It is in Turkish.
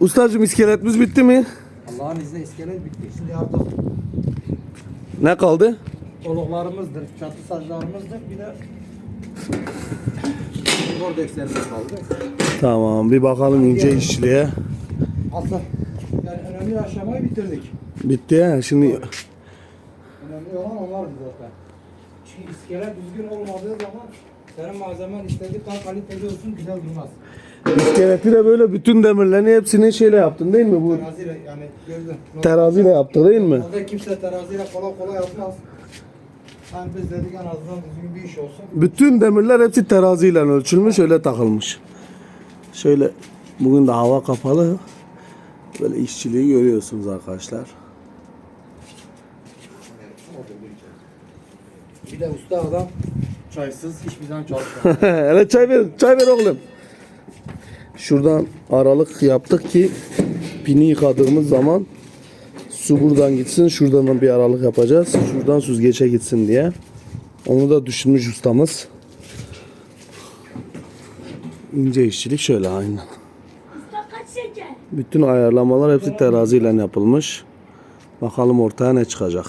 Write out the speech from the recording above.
Ustacığım iskeletimiz bitti mi? Allah'ın izniyle iskelet bitti. Şimdi artık Ne kaldı? oluklarımızdır, çatı saclarımızdır. Bir de Gordex'lerimiz kaldı. Tamam bir bakalım ince işçiliğe. Aslında yani önemli aşamayı bitirdik. Bitti ya şimdi Önemli olan onlardı zaten. Çünkü iskelet düzgün olmadığı zaman senin malzemen istediği kadar kaliteli olsun güzel durmaz. İskeleti de böyle bütün demirlerini hepsini şeyle yaptın değil mi bu? Teraziyle yani gördün. Teraziyle yaptı değil mi? Normalde kimse teraziyle kolay kolay yapmaz. Yani biz dedik en azından düzgün bir iş olsun. Bütün demirler hepsi teraziyle ölçülmüş öyle takılmış. Şöyle bugün de hava kapalı. Böyle işçiliği görüyorsunuz arkadaşlar. Bir de usta adam çaysız hiçbir zaman çalışmıyor. Hele çay ver, çay ver oğlum. Şuradan aralık yaptık ki pini yıkadığımız zaman su buradan gitsin. Şuradan bir aralık yapacağız. Şuradan süzgeçe gitsin diye. Onu da düşünmüş ustamız. İnce işçilik şöyle şeker? Bütün ayarlamalar hepsi teraziyle yapılmış. Bakalım ortaya ne çıkacak.